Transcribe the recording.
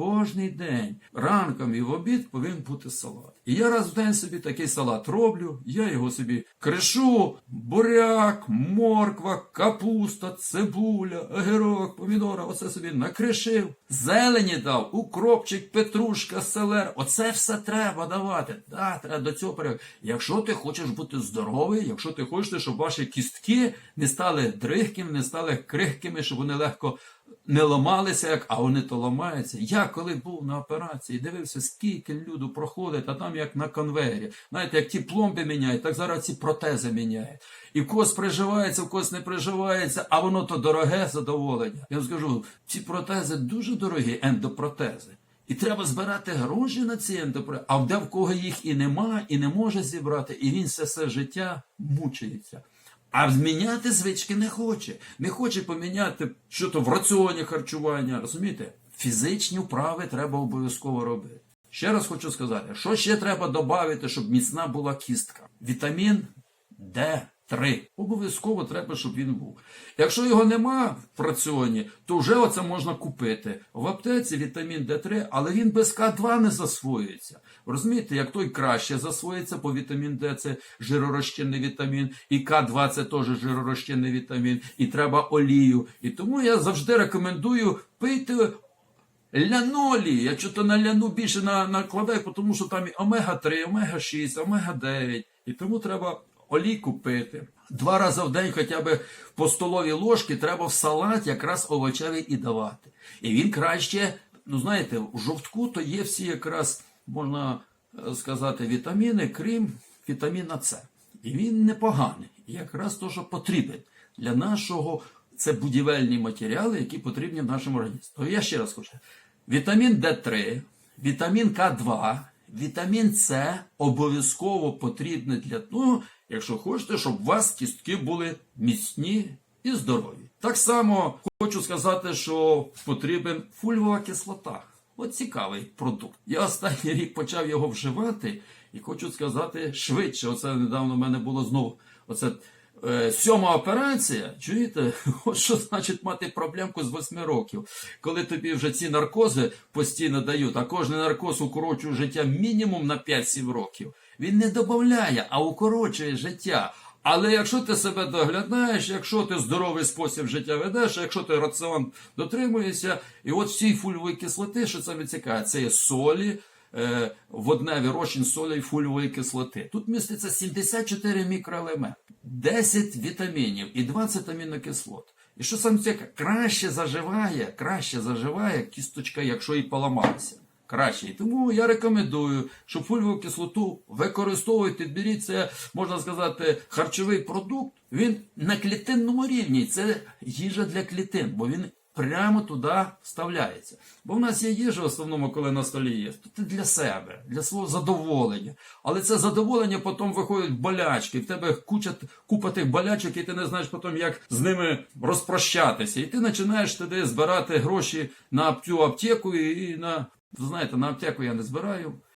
кожний день, ранком і в обід повинен бути салат. І я раз в день собі такий салат роблю, я його собі кришу, буряк, морква, капуста, цибуля, огірок, помідора, оце собі накришив, зелені дав, укропчик, петрушка, селер. Оце все треба давати. Да, треба до цього переходити. Якщо ти хочеш бути здоровий, якщо ти хочеш, щоб ваші кістки не стали дрихкими, не стали крихкими, щоб вони легко не ламалися, як, а вони то ламаються. Я коли був на операції, дивився, скільки люду проходить, а там як на конвейері. Знаєте, як ті пломби міняють, так зараз ці протези міняють. І в когось приживається, в когось не приживається, а воно то дороге задоволення. Я вам скажу, ці протези дуже дорогі, ендопротези. І треба збирати гроші на ці ендопротези. А де в кого їх і нема, і не може зібрати, і він все все життя мучається. А зміняти звички не хоче. Не хоче поміняти що то в раціоні харчування. Розумієте? Фізичні вправи треба обов'язково робити. Ще раз хочу сказати, що ще треба додати, щоб міцна була кістка. Вітамін Д3. Обов'язково треба, щоб він був. Якщо його нема в раціоні, то вже оце можна купити. В аптеці вітамін Д3, але він без К2 не засвоюється. Розумієте, як той краще засвоїться, по вітамін Д це жиророзчинний вітамін, і К2 це теж жиророзчинний вітамін, і треба олію. І тому я завжди рекомендую пити лянолі. Якщо то на ляну більше на, накладай, тому що там і омега-3, омега-6, омега-9. І тому треба олійку пити. Два рази в день хоча б по столовій ложки треба в салат якраз овочевий і давати. І він краще, ну знаєте, в жовтку то є всі якраз, можна е, сказати, вітаміни, крім вітаміна С. І він непоганий. Якраз то, що потрібен для нашого, це будівельні матеріали, які потрібні в нашому організмі. То я ще раз хочу. Вітамін Д3, вітамін К2, вітамін С обов'язково потрібний для того, якщо хочете, щоб у вас кістки були міцні і здорові. Так само хочу сказати, що потрібен фульвова кислота. От цікавий продукт. Я останній рік почав його вживати і хочу сказати швидше. Оце недавно в мене було знову. Оце сьома операція. Чуєте? От що значить мати проблемку з восьми років, коли тобі вже ці наркози постійно дають, а кожен наркоз укорочує життя мінімум на 5-7 років. Він не додає, а укорочує життя. Але якщо ти себе доглядаєш, якщо ти здоровий спосіб життя ведеш, якщо ти раціон дотримуєшся, і от всі фульвові кислоти, що це цікаве, це є солі, е, водневі розчин солі і фульвової кислоти. Тут міститься 74 мікроелементи, 10 вітамінів і 20 амінокислот. І що саме цікаве, краще заживає, краще заживає кісточка, якщо і поламалася. Краще. І тому я рекомендую, щоб фульвову кислоту використовуйте, беріть це, можна сказати, харчовий продукт. Він на клітинному рівні. Це їжа для клітин, бо він прямо туди вставляється. Бо в нас є їжа в основному, коли на столі є. То це для себе, для свого задоволення. Але це задоволення потім виходять болячки. В тебе куча купа тих болячок, і ти не знаєш потім, як з ними розпрощатися. І ти починаєш туди збирати гроші на цю аптеку і на. Знаєте, на аптеку я не збираю.